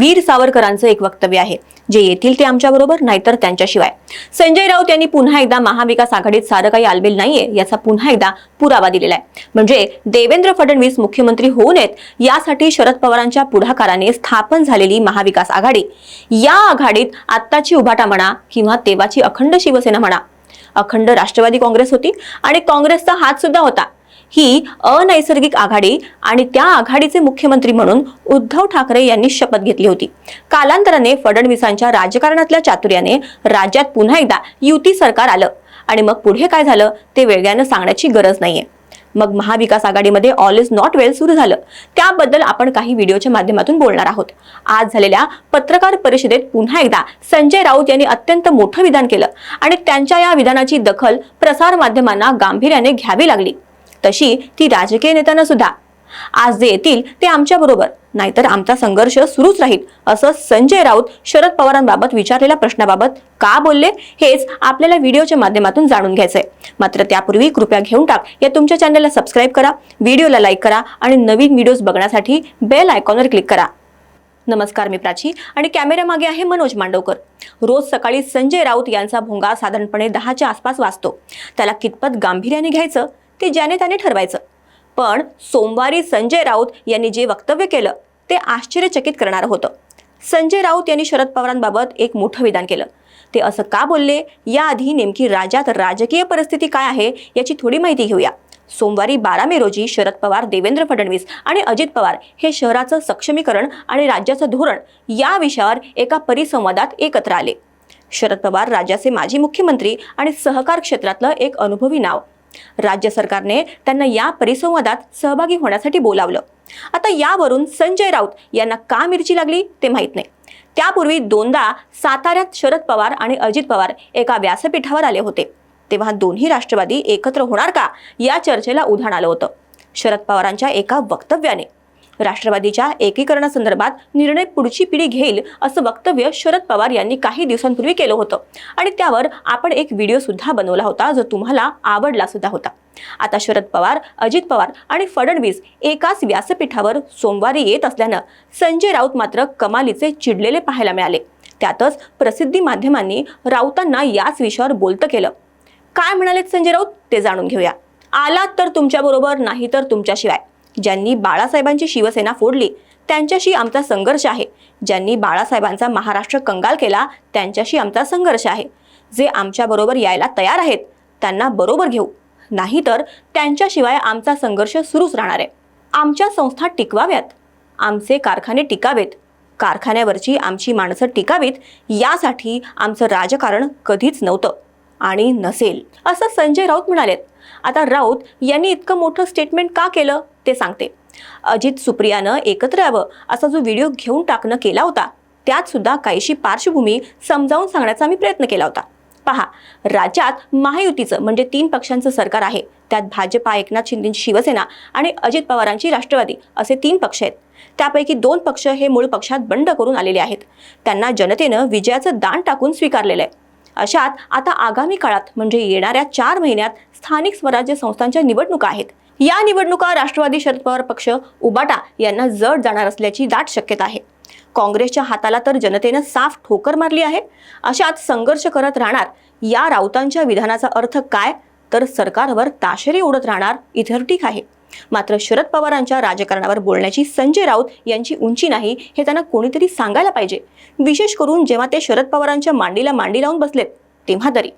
वीर सावरकरांचं एक वक्तव्य आहे जे येतील ते आमच्याबरोबर नाहीतर त्यांच्याशिवाय. संजय राऊत यांनी पुन्हा एकदा महाविकास आघाडीत सारं काही आलबेल नाहीये याचा पुन्हा एकदा पुरावा दिलेला आहे. म्हणजे देवेंद्र फडणवीस मुख्यमंत्री होऊ नयेत यासाठी शरद पवारांच्या पुढाकाराने स्थापन झालेली महाविकास आघाडी. या आघाडीत आत्ताची उभाटा म्हणा किंवा तेव्हाची अखंड शिवसेना म्हणा. अखंड राष्ट्रवादी काँग्रेस होती आणि काँग्रेसचा हात सुद्धा होता. ही अनैसर्गिक आघाडी आणि त्या आघाडीचे मुख्यमंत्री म्हणून उद्धव ठाकरे यांनी शपथ घेतली होती. कालांतराने फडणवीसांच्या राजकारणातल्या चातुर्याने राज्यात पुन्हा एकदा युती सरकार आलं आणि मग पुढे काय झालं ते वेगळ्यानं सांगण्याची गरज नाहीये. मग महाविकास आघाडीमध्ये ऑल इज नॉट वेल सुरू झालं. त्याबद्दल आपण काही व्हिडिओच्या माध्यमातून बोलणार आहोत. आज झालेल्या पत्रकार परिषदेत पुन्हा एकदा संजय राऊत यांनी अत्यंत मोठं विधान केलं आणि त्यांच्या या विधानाची दखल प्रसार माध्यमांना गांभीर्याने घ्यावी लागली. तशी ती राजकीय नेत्यांना सुद्धा. आज जे येतील ते आमच्या बरोबर नाहीतर आमचा संघर्ष सुरूच राहील असं संजय राऊत शरद पवारांबाबत विचारलेल्या प्रश्नाबाबत का बोलले हेच आपल्याला व्हिडिओच्या माध्यमातून जाणून घ्यायचंय. मात्र त्यापूर्वी कृपया घेऊन टाक या तुमच्या चॅनलला सबस्क्राईब करा व्हिडिओला लाईक करा आणि नवीन व्हिडिओज बघण्यासाठी बेल आयकॉनवर क्लिक करा. नमस्कार मी प्राची आणि कॅमेऱ्यामागे आहे मनोज मांडवकर. रोज सकाळी संजय राऊत यांचा भोंगा साधारणपणे दहाच्या आसपास वाचतो त्याला कितपत गांभीर्याने घ्यायचं? ते ज्याने त्याने ठरवायचं. पण सोमवारी संजय राऊत यांनी जे वक्तव्य केलं ते आश्चर्यचकित करणारं होतं. संजय राऊत यांनी शरद पवारांबाबत एक मोठं विधान केलं. ते असं का बोलले? याआधी नेमकी राज्यात राजकीय परिस्थिती काय आहे याची थोडी माहिती घेऊया. सोमवारी बारा मे रोजी शरद पवार देवेंद्र फडणवीस आणि अजित पवार हे शहराचं सक्षमीकरण आणि राज्याचं धोरण या विषयावर एका परिसंवादात एकत्र आले. शरद पवार राज्याचे माजी मुख्यमंत्री आणि सहकार क्षेत्रातलं एक अनुभवी नाव. राज्य सरकारने त्यांना या परिसंवादात सहभागी होण्यासाठी बोलावलं. आता यावरून संजय राऊत यांना का मिरची लागली ते माहीत नाही. त्यापूर्वी दोनदा साताऱ्यात शरद पवार आणि अजित पवार एका व्यासपीठावर आले होते. तेव्हा दोन्ही राष्ट्रवादी एकत्र होणार का या चर्चेला उधाण आलं होतं. शरद पवारांच्या एका वक्तव्याने राष्ट्रवादीच्या एकीकरणासंदर्भात निर्णय पुढची पिढी घेईल असं वक्तव्य शरद पवार यांनी काही दिवसांपूर्वी केलं होतं. आणि त्यावर आपण एक व्हिडिओ सुद्धा बनवला होता जो तुम्हाला आवडला सुद्धा होता. आता शरद पवार अजित पवार आणि फडणवीस एकाच व्यासपीठावर सोमवारी येत असल्यानं संजय राऊत मात्र कमालीचे चिडलेले पाहायला मिळाले. त्यातच प्रसिद्धी माध्यमांनी राऊतांना याच विषयावर बोलतं केलं. काय म्हणालेत संजय राऊत? ते जाणून घेऊया. आलात तर तुमच्याबरोबर नाही तर तुमच्याशिवाय. ज्यांनी बाळासाहेबांची शिवसेना फोडली त्यांच्याशी आमचा संघर्ष आहे. ज्यांनी बाळासाहेबांचा महाराष्ट्र कंगाल केला त्यांच्याशी आमचा संघर्ष आहे. जे आमच्याबरोबर यायला तयार आहेत त्यांना बरोबर घेऊ. नाहीतर त्यांच्याशिवाय आमचा संघर्ष सुरूच राहणार आहे. आमच्या संस्था टिकवाव्यात. आमचे कारखाने टिकावेत. कारखान्यावरची आमची माणसं टिकावीत यासाठी आमचं राजकारण कधीच नव्हतं आणि नसेल असं संजय राऊत म्हणालेत. आता राऊत यांनी इतकं मोठं स्टेटमेंट का केलं? ते सांगते. अजित सुप्रियानं एकत्र यावं असा जो व्हिडिओ घेऊन टाकणं केला होता त्यात सुद्धा काहीशी पार्श्वभूमी समजावून सांगण्याचा मी प्रयत्न केला होता. पहा राज्यात महायुतीचं म्हणजे तीन पक्षांचं सरकार आहे त्यात भाजपा एकनाथ शिंदेची शिवसेना आणि अजित पवारांची राष्ट्रवादी असे तीन पक्ष आहेत. त्यापैकी दोन पक्ष हे मूळ पक्षात बंड करून आलेले आहेत. त्यांना जनतेनं विजयाचं दान टाकून स्वीकारलेलं आहे. अशात आता आगामी काळात म्हणजे येणाऱ्या चार महिन्यात स्थानिक स्वराज्य संस्थांच्या निवडणुका आहेत. या निवडणुका राष्ट्रवादी शरद पवार पक्ष उबाटा यांना जड जाणार असल्याची दाट शक्यता आहे. काँग्रेसच्या हाताला तर जनतेनं साफ ठोकर मारली आहे. अशात संघर्ष करत राहणार या राऊतांच्या विधानाचा अर्थ काय? तर सरकारवर ताशेरे उडत राहणार इतर ठीक आहे. मात्र शरद पवारांच्या राजकारणावर बोलण्याची संजय राऊत यांची उंची नाही हे त्यांना कोणीतरी सांगायला पाहिजे. विशेष करून जेव्हा ते शरद पवारांच्या मांडीला मांडी लावून बसलेत तेव्हा तरी.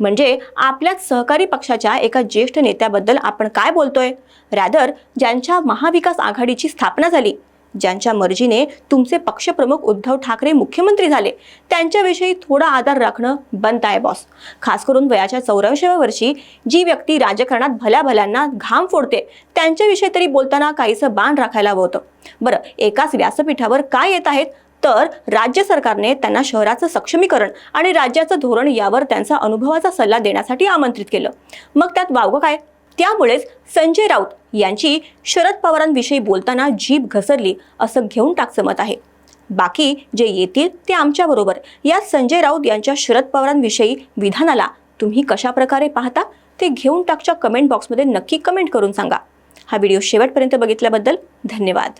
म्हणजे आपल्याच सहकारी पक्षाच्या एका ज्येष्ठ नेत्याबद्दल आपण काय बोलतोय? रॅदर ज्यांच्या महाविकास आघाडीची स्थापना झाली ज्यांच्या मर्जीने तुमचे पक्षप्रमुख उद्धव ठाकरे मुख्यमंत्री झाले त्यांच्याविषयी थोडा आदर राखणं बनत आहे बॉस खास करून वयाच्या चौऱ्याऐंशीव्या वर्षी जी व्यक्ती राजकारणात भल्या भल्यांना घाम फोडते त्यांच्याविषयी तरी बोलताना काहीसं बाण राखायला हवं होतं. बरं एकाच व्यासपीठावर काय येत आहेत? तर राज्य सरकारने त्यांना शहराचं सक्षमीकरण आणि राज्याचं धोरण यावर त्यांचा अनुभवाचा सल्ला देण्यासाठी आमंत्रित केलं. मग त्यात वावगं काय? त्यामुळेच संजय राऊत यांची शरद पवारांविषयी बोलताना जीभ घसरली असं घेऊन टाकचं मत आहे. बाकी जे येतील ते आमच्याबरोबर या संजय राऊत यांच्या शरद पवारांविषयी विधानाला तुम्ही कशा प्रकारे पाहता ते घेऊन टाकच्या कमेंट बॉक्समध्ये नक्की कमेंट करून सांगा. हा व्हिडिओ शेवटपर्यंत बघितल्याबद्दल धन्यवाद.